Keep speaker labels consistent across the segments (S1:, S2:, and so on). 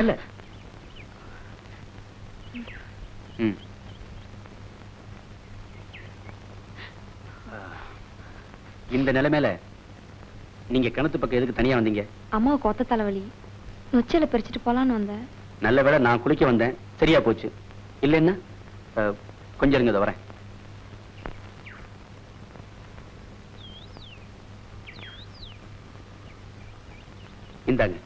S1: நல்ல ம். இந்த நிலைமையில நீங்க கிணத்து பக்கம் எதுக்கு தனியா வந்தீங்க?
S2: அம்மாவுக்கு ஒத்த தலைவலி. நொச்சல பறிச்சுட்டு போலான்னு வந்தேன்.
S1: நல்ல வேளை நான் குளிக்க வந்தேன். சரியா போச்சு. இல்லைன்னா கொஞ்சம் இருங்க வரேன். இந்தாங்க.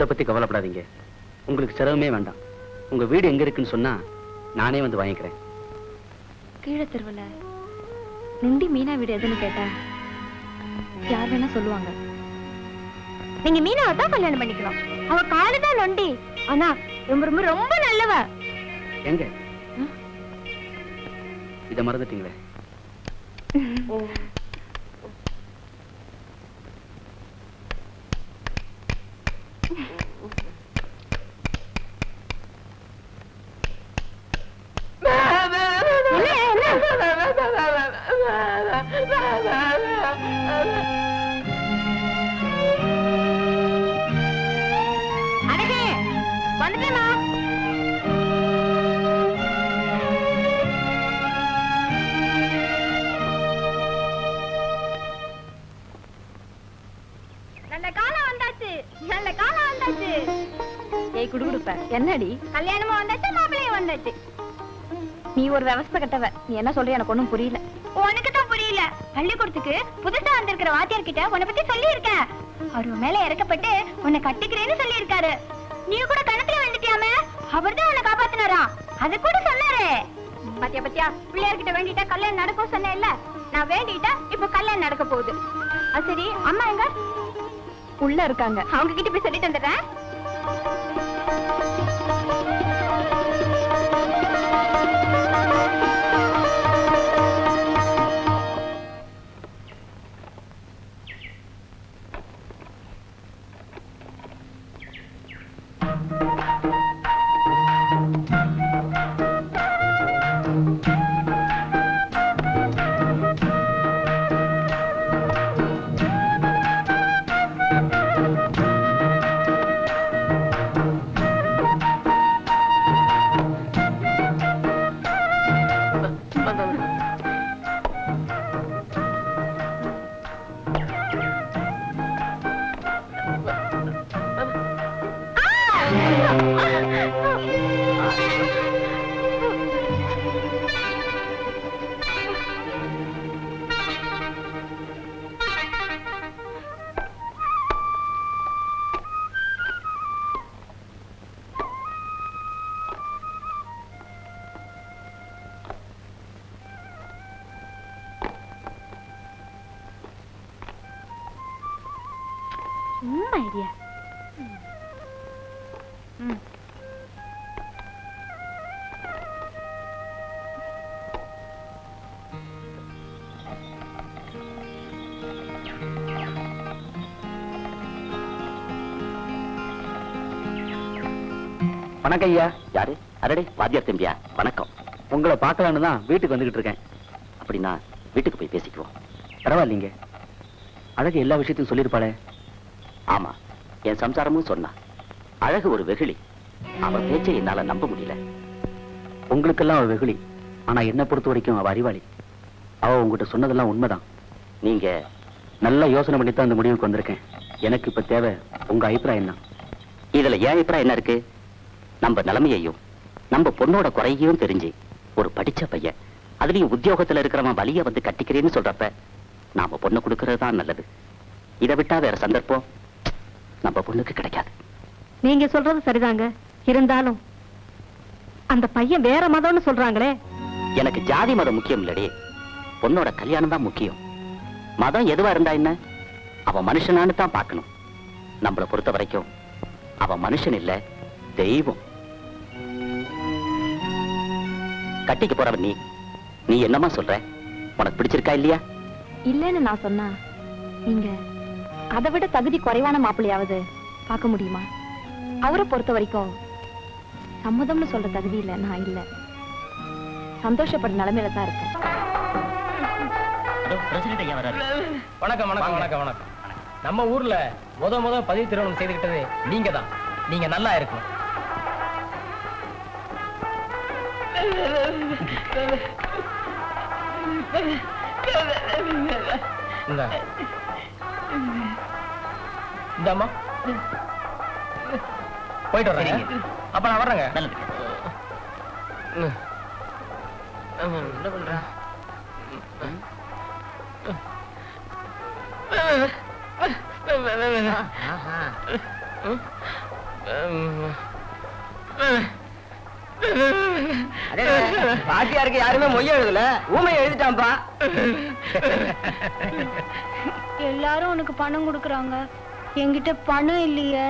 S2: துண்டை
S1: பத்தி கவலைப்படாதீங்க. உங்களுக்கு சிரமமே வேண்டாம். உங்க வீடு எங்க இருக்குன்னு சொன்னா நானே வந்து வாங்கிக்கிறேன்.
S2: கீழே தெருவுல. நுண்டி மீனா வீடு எதுன்னு கேட்டேன் யார் வேணா சொல்லுவாங்க.
S3: நீங்க மீனாவை தான் கல்யாணம் பண்ணிக்கணும். அவ காலுதான் நொண்டி. ஆனா ரொம்ப ரொம்ப ரொம்ப நல்லவ.
S1: எங்க? இத மறந்துட்டீங்களே?
S3: அழகே
S2: ஏய் குடுகுடுப்ப என்னடி?
S3: கல்யாணமும் வந்தாச்சு மாப்பிள்ளையும் வந்தாச்சு.
S2: நீ ஒரு விவசாய கட்டவ. நீ என்ன சொல்ற எனக்கு ஒண்ணும் புரியல.
S3: உனக்கு தான் புரியல. பள்ளிக்கூடத்துக்கு புதுசா வந்திருக்கிற வாத்தியார் கிட்ட உன்னை பத்தி சொல்லி இருக்கேன் அவர் மேல இறக்கப்பட்டு உன்னை கட்டிக்கிறேன்னு சொல்லி இருக்காரு நீ கூட கணக்குல வந்துட்டியாமே அவர்தான் உன்னை காப்பாத்தினாரா? அது கூட சொன்னாரு பாத்தியா பாத்தியா? பிள்ளையார்கிட்ட வேண்டிட்டா கல்யாணம் நடக்கும் சொன்னேன்ல. நான் வேண்டிட்டா இப்ப கல்யாணம் நடக்க போகுது. அது சரி அம்மா எங்க?
S2: உள்ள இருக்காங்க.
S3: அவங்க கிட்ட போய் சொல்லிட்டு வந்துடுறேன்.
S2: Música ഉമ്മ ഐഡിയ
S1: வணக்கம் ஐயா.
S4: யாரு? அரடே வாத்தியார் தம்பியா. வணக்கம்.
S1: உங்களை பார்க்கலான்னு தான் வீட்டுக்கு வந்துகிட்டு இருக்கேன்.
S4: அப்படின்னா வீட்டுக்கு போய் பேசிக்குவோம்.
S1: பரவாயில்லைங்க. அழகு எல்லா விஷயத்தையும் சொல்லியிருப்பாளே.
S4: ஆமா. என் சம்சாரமும் சொன்னா. அழகு ஒரு வெகுளி. அவ பேச்சை என்னால நம்ப முடியல.
S1: உங்களுக்கெல்லாம் அவ வெகுளி. ஆனா என்ன பொறுத்த வரைக்கும் அவ அறிவாளி. அவ உங்ககிட்ட சொன்னதெல்லாம் உண்மைதான்.
S4: நீங்க
S1: நல்லா யோசனை பண்ணி தான் அந்த முடிவுக்கு வந்திருக்கேன். எனக்கு இப்ப தேவை உங்க அபிப்பிராயம் தான்.
S4: இதுல ஏன் அபிப்பிராயம் என்ன இருக்கு? நம்ம நிலைமையையும் நம்ம பொண்ணோட குறையையும் தெரிஞ்சு ஒரு படிச்ச பையன் அதுலயும் உத்தியோகத்துல இருக்கிறவன் வலிய வந்து கட்டிக்கிறேன்னு சொல்றப்ப நாம பொண்ணு கொடுக்கறது தான் நல்லது. இதை விட்டா வேற சந்தர்ப்பம்? நம்ம பொண்ணுக்கு கிடைக்காது.
S2: நீங்க சொல்றது சரிதாங்க. இருந்தாலும் அந்த பையன் வேற மதம்னு சொல்றாங்களே.
S4: எனக்கு ஜாதி மதம் முக்கியம் இல்லடி. பொண்ணோட கல்யாணம் தான் முக்கியம். மதம் எதுவா இருந்தா என்ன? அவன் மனுஷனான்னு தான் பார்க்கணும். நம்மள பொறுத்த வரைக்கும் அவன் மனுஷன் இல்ல தெய்வம். கட்டிக்கு போறவன் நீ. நீ என்னமா சொல்ற? உனக்கு பிடிச்சிருக்கா இல்லையா?
S2: இல்லைன்னு நான் சொன்னா நீங்க அதை விட தகுதி குறைவான மாப்பிள்ளையாவது பார்க்க முடியுமா? அவரை பொறுத்த வரைக்கும் சம்மதம்னு சொல்ற தகுதியில நான் இல்ல. சந்தோஷப்படுற நிலைமையில தான் இருக்கேன்.
S4: பிரசிடென்ட் ஐயா வராரு.
S5: வணக்கம் வணக்கம் வணக்கம் வணக்கம். நம்ம ஊர்ல முத முத பதிவு திருமணம் செய்துக்கிட்டது நீங்க தான் நீங்க நல்லா இருக்கணும். இந்தா. போயிட்டு வர்றேங்க.
S4: சரிங்க.
S5: அப்ப நான் வர்றேங்க. என்ன பண்ற?
S6: பாட்டியாருக்கு யாருமே மொய்ய எழுதல. ஊமை எழுதிட்டான்பா
S3: எல்லாரும் உனக்கு பணம் கொடுக்குறாங்க. என்கிட்ட பணம் இல்லையே.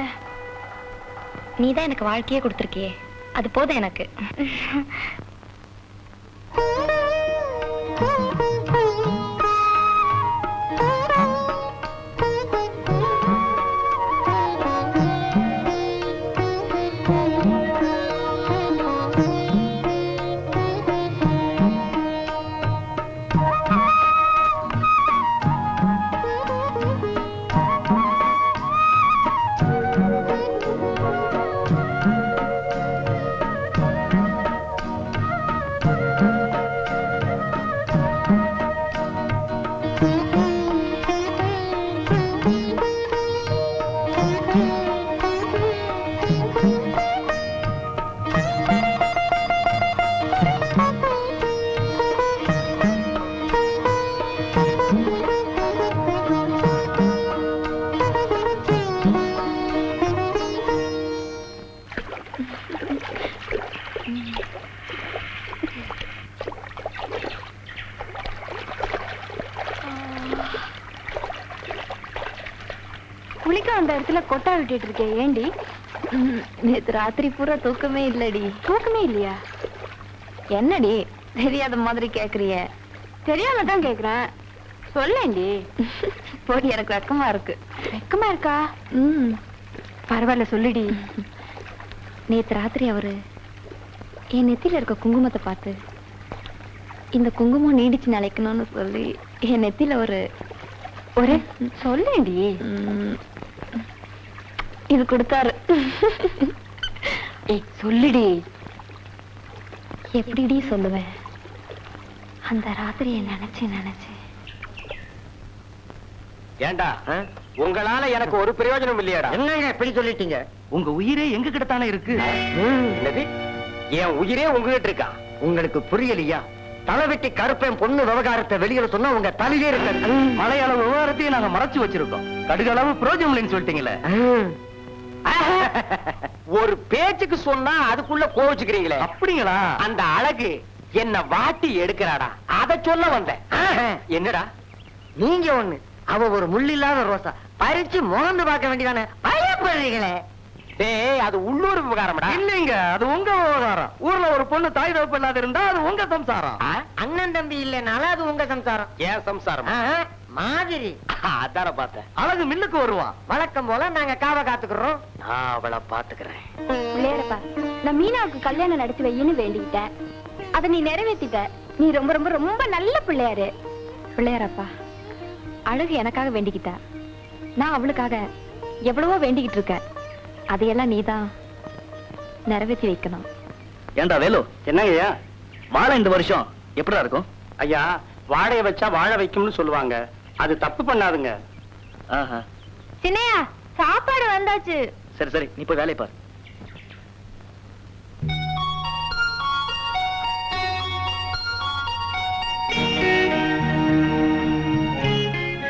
S2: நீ தான் எனக்கு வாழ்க்கையே கொடுத்துருக்கியே. அது போதும் எனக்கு.
S3: கொட்டா விட்டுட்டு இருக்கே ஏண்டி?
S2: நேத்து ராத்திரி பூரா தூக்கமே இல்லடி.
S3: தூக்கமே இல்லையா?
S2: என்னடி தெரியாத மாதிரி கேக்குறிய?
S3: தெரியாம தான் கேக்குறேன். சொல்லேண்டி.
S2: போடி எனக்கு வெக்கமா இருக்கு.
S3: வெக்கமா இருக்கா?
S2: ம்.
S3: பரவாயில்ல சொல்லுடி.
S2: நேத்து ராத்திரி அவரு என் நெத்தியில இருக்க குங்குமத்தை பார்த்து இந்த குங்குமம் நீடிச்சு நிலைக்கணும்னு சொல்லி என் நெத்தியில ஒரு
S3: ஒரு சொல்லேண்டி.
S2: இது கொடுத்தாரு.
S3: ஏய் சொல்லுடி.
S2: எப்படிடி சொல்லுவேன்? அந்த ராத்திரியை நினைச்சு நினைச்சு.
S6: ஏண்டா? உங்களால எனக்கு ஒரு பிரயோஜனம் இல்லையாடா.
S5: என்னங்க இப்படி சொல்லிட்டீங்க?
S6: உங்க உயிரே எங்க கிட்ட தானே இருக்கு? என் உயிரே உங்ககிட்ட இருக்கா?
S5: உங்களுக்கு புரியலையா? தலை வெட்டி கருப்பேன் பொண்ணு விவகாரத்தை வெளியில சொன்னா உங்க தலையே இருக்காது.
S6: மலையாள விவகாரத்தையும் நாங்க மறைச்சு வச்சிருக்கோம். கடுகளவு பிரயோஜனம் இல்லைன்னு சொல்லிட்டீங்களே
S5: ஒரு பேச்சுக்கு சொன்னா அதுக்குள்ள கோவிச்சுக்கிறீங்களே.
S6: அப்படிங்களா?
S5: அந்த அழகு என்ன வாட்டி எடுக்கிறாடா? அத சொல்ல வந்தேன். என்னடா? நீங்க ஒண்ணு. அவ ஒரு முள்ளில்லாத ரோசா. பறிச்சு முகந்து பார்க்க வேண்டியதானே? பயப்படுறீங்களே டேய் அது உள்ளூர் விவகாரம்டா.
S6: இல்லைங்க அது உங்க விவகாரம். ஊர்ல ஒரு பொண்ணு தாய் தகப்பு இல்லாத இருந்தா அது உங்க சம்சாரம்.
S5: அண்ணன் தம்பி இல்லைனாலும் அது உங்க சம்சாரம்.
S6: ஏன் சம்சாரம்?
S5: மாதிரி.
S6: அதான பார்த்தேன். அழகு மில்லுக்கு வருவான்.
S5: வழக்கம் போல நாங்க காவ காத்துக்கிறோம். நான் அவளை பாத்துக்கிறேன்
S3: பிள்ளையாரப்பா நான் மீனாவுக்கு கல்யாணம் நடத்தி வையின்னு வேண்டிக்கிட்டேன். அதை நீ நிறைவேத்திட்ட. நீ ரொம்ப ரொம்ப ரொம்ப நல்ல பிள்ளையாரு.
S2: பிள்ளையாரப்பா அழகு எனக்காக வேண்டிக்கிட்டா. நான் அவளுக்காக எவ்வளவோ வேண்டிக்கிட்டு இருக்கேன். அதையெல்லாம் நீதான் நிறைவேற்றி வைக்கணும்.
S6: ஏண்டா வேலு என்னங்கய்யா? வாழை இந்த வருஷம் எப்படிடா இருக்கும்?
S5: ஐயா வாழைய வச்சா வாழ வைக்கும்னு சொல்லுவாங்க. அது தப்பு பண்ணாதுங்க.
S3: சின்னையா சாப்பாடு வந்தாச்சு.
S6: சரி சரி நீ போய் வேலையை பாரு.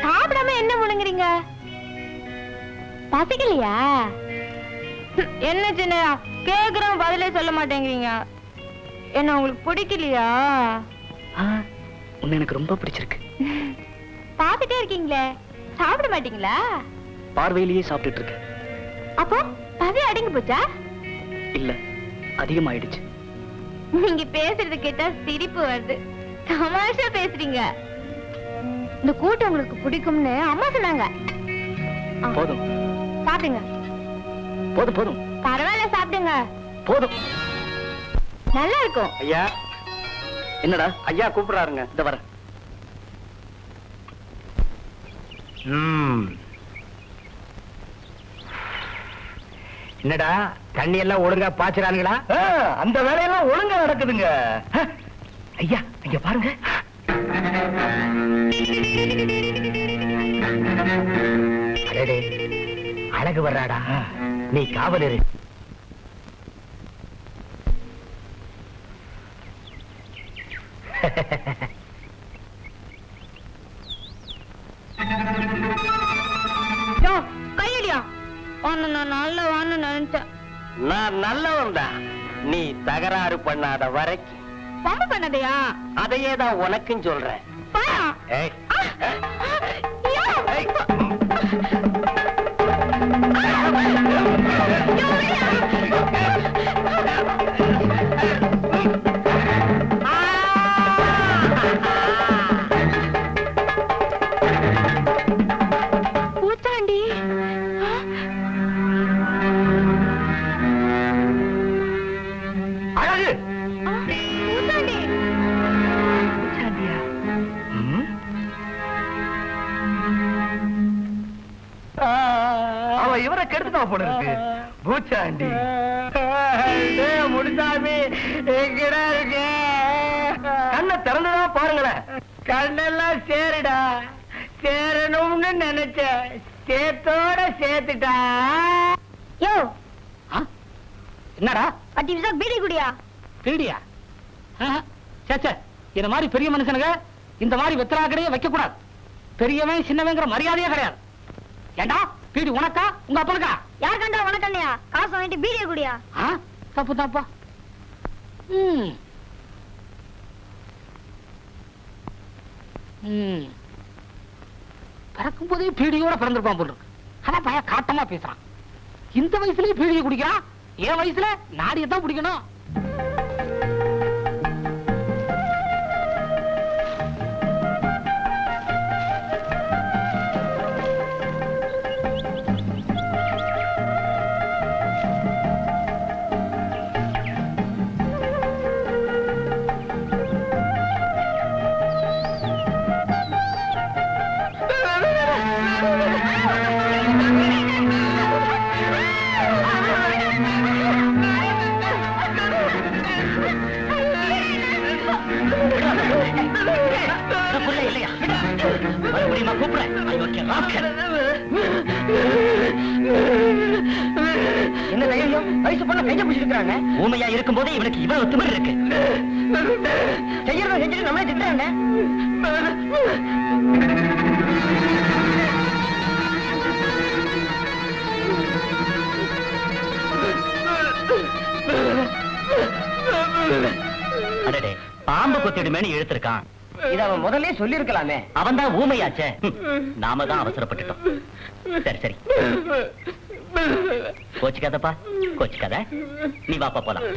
S3: சாப்பிடாம என்ன முழுங்குறீங்க பசிக்கலையா? என்ன சின்னையா கேக்குறோம் பதிலே சொல்ல மாட்டேங்கிறீங்க. என்ன உங்களுக்கு பிடிக்கலையா?
S6: ஆ, உன்னை எனக்கு ரொம்ப பிடிச்சிருக்கு.
S3: பாத்துட்டே இருக்கீங்களே? சாப்பிட மாட்டீங்களா?
S6: பார்வையிலேயே சாப்பிட்டுட்டு இருக்கேன்.
S3: அப்போ பசி அடங்கி போச்சா?
S6: இல்ல அதிகமாயிடுச்சு.
S3: நீங்க பேசுறது கேட்டா சிரிப்பு வருது. தமாஷா பேசுறீங்க. இந்த கூட்டம் உங்களுக்கு பிடிக்கும்னு அம்மா சொன்னாங்க.
S6: போதும்.
S3: சாப்பிடுங்க.
S6: போதும் போதும்.
S3: பரவாயில்ல சாப்பிடுங்க.
S6: போதும்.
S3: நல்லா இருக்கும்.
S6: ஐயா
S7: என்னடா?
S6: ஐயா கூப்பிடுறாருங்க.
S7: இந்த வர
S6: ம். என்னடா தண்ணி எல்லாம் ஒழுங்கா பாய்ச்சறானுங்களா? அந்த வேலையெல்லாம் ஒழுங்கா நடக்குதுங்க. ஐயா இங்க பாருங்க. அடடே அழகு வர்றாடா. நீ காவல் இரு.
S3: கையடியா உன்னை நான் நல்ல வான்னு நினைச்சேன்.
S6: நான் நல்லவன் தான். நீ தகராறு பண்ணாத வரைக்கும்.
S3: பம்பு பண்ணதையா?
S6: அதையே தான் உனக்கும் சொல்றேன் ஏய்! ஏய்.
S3: பூச்சாண்டி
S6: முடிஞ்சாமி எங்கடா இருக்கு? கண்ணை திறந்துதான் பாருங்களேன். கண்ணெல்லாம் சேருடா. சேரணும்னு நினைச்சேன். சேத்தோட சேர்த்துட்டா
S3: யோ.
S7: என்னடா?
S3: பத்து நிமிஷம் பீடி குடியா?
S7: திருடியா சேச்சே இந்த மாதிரி பெரிய மனுஷனுங்க இந்த மாதிரி வெத்தலாக்கடையே வைக்க கூடாது பெரியவன் சின்னவங்கிற மரியாதையே கிடையாது. ஏண்டா? பீடி உனக்கா? உங்க அப்பனுக்கா?
S3: யார் கண்டா உனக்கு இல்லையா காசு வாங்கிட்டு பீடிய குடியா?
S7: தப்பு தப்பா. ம். ம். பிறக்கும் போதே பீடியோட பிறந்திருப்பான் போல் இருக்கு. ஆனா பையன் காட்டமா பேசுறான். இந்த வயசுலயே பீடியை குடிக்கிறான். என் வயசுல நாடியத்தான் பிடிக்கணும்
S6: என்ன தைரியம்? வயசு பொண்ணு கைய பிடிச்சிருக்காங்க
S8: ஊமையா இருக்கும் போதே இவனுக்கு இவ்வளவு திமிர் இருக்கு.
S6: செய்யறத செஞ்சுட்டு நம்மளே திட்டுறாங்க
S8: பாம்பு கொத்திடுமேனு இழுத்திருக்கான்.
S6: இத அவன் முதல்ல சொல்லிருக்கலாமே
S8: அவன் தான் ஊமையாச்சே நாம தான் அவசரப்பட்டுட்டோம். சரி சரி. கோச்சிக்காதப்பா. கோச்சிக்காத. நீ வாப்பா போலாம்.